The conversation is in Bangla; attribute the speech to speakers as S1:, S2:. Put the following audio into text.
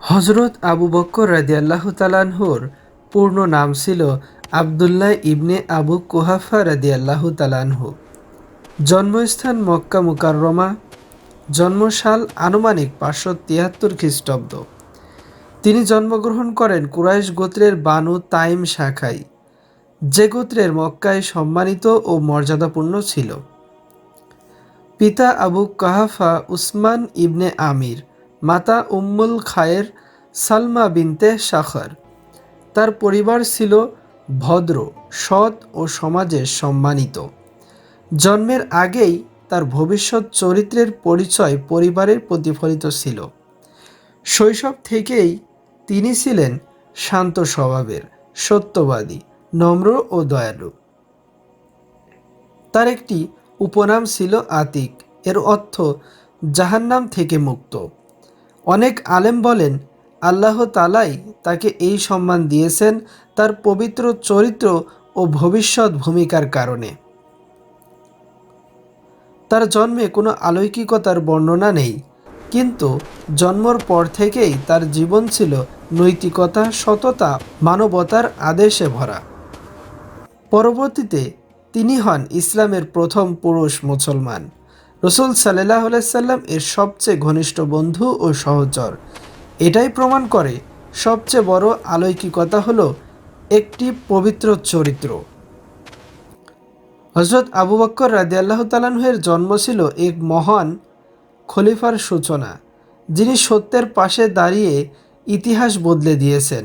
S1: হজরত আবু বক্কর রাদিয়াল্লাহু তালানহুর পূর্ণ নাম ছিল আবদুল্লাহ ইবনে আবু কুহাফা রাদিয়াল্লাহু তালানহু জন্মস্থান মক্কা মুকাররমা, জন্মসাল আনুমানিক পাঁচশো তিয়াত্তর খ্রিস্টাব্দ। তিনি জন্মগ্রহণ করেন কুরাইশ গোত্রের বানু তাইম শাখায় যে গোত্রের মক্কায় সম্মানিত ও মর্যাদাপূর্ণ ছিল। পিতা আবু কাহাফা উসমান ইবনে আমির। মাতা উম্মুল খায়ের সালমা বিনতে শাখর। তার পরিবার ছিল ভদ্র, সৎ ও সমাজে সম্মানিত। জন্মের আগেই তার ভবিষ্যৎ চরিত্রের পরিচয় পরিবারের প্রতিফলিত ছিল। শৈশব থেকেই তিনি ছিলেন শান্ত স্বভাবের, সত্যবাদী, নম্র ও দয়ালু। তার একটি উপনাম ছিল আতিক। এর অর্থ জাহান্নাম থেকে মুক্ত। অনেক আলেম বলেন, আল্লাহ তালাই তাকে এই সম্মান দিয়েছেন তার পবিত্র চরিত্র ও ভবিষ্যৎ ভূমিকার কারণে। তার জন্মে কোনো আলৌকিকতার বর্ণনা নেই, কিন্তু জন্মর পর থেকেই তার জীবন ছিল নৈতিকতা, সততা, মানবতার আদেশে ভরা। পরবর্তীতে তিনি হন ইসলামের প্রথম পুরুষ মুসলমান। রসুল সাল্লাহ সাল্লাম এর সবচেয়ে ঘনিষ্ঠ বন্ধু ও সহচর। এটাই প্রমাণ করে সবচেয়ে বড় আলৌকিকতা হলো একটি পবিত্র চরিত্র। হজরত আবু বক্কর রাজি আল্লাহ তালাহের জন্ম ছিল এক মহান খলিফার সূচনা, যিনি সত্যের পাশে দাঁড়িয়ে ইতিহাস বদলে দিয়েছেন।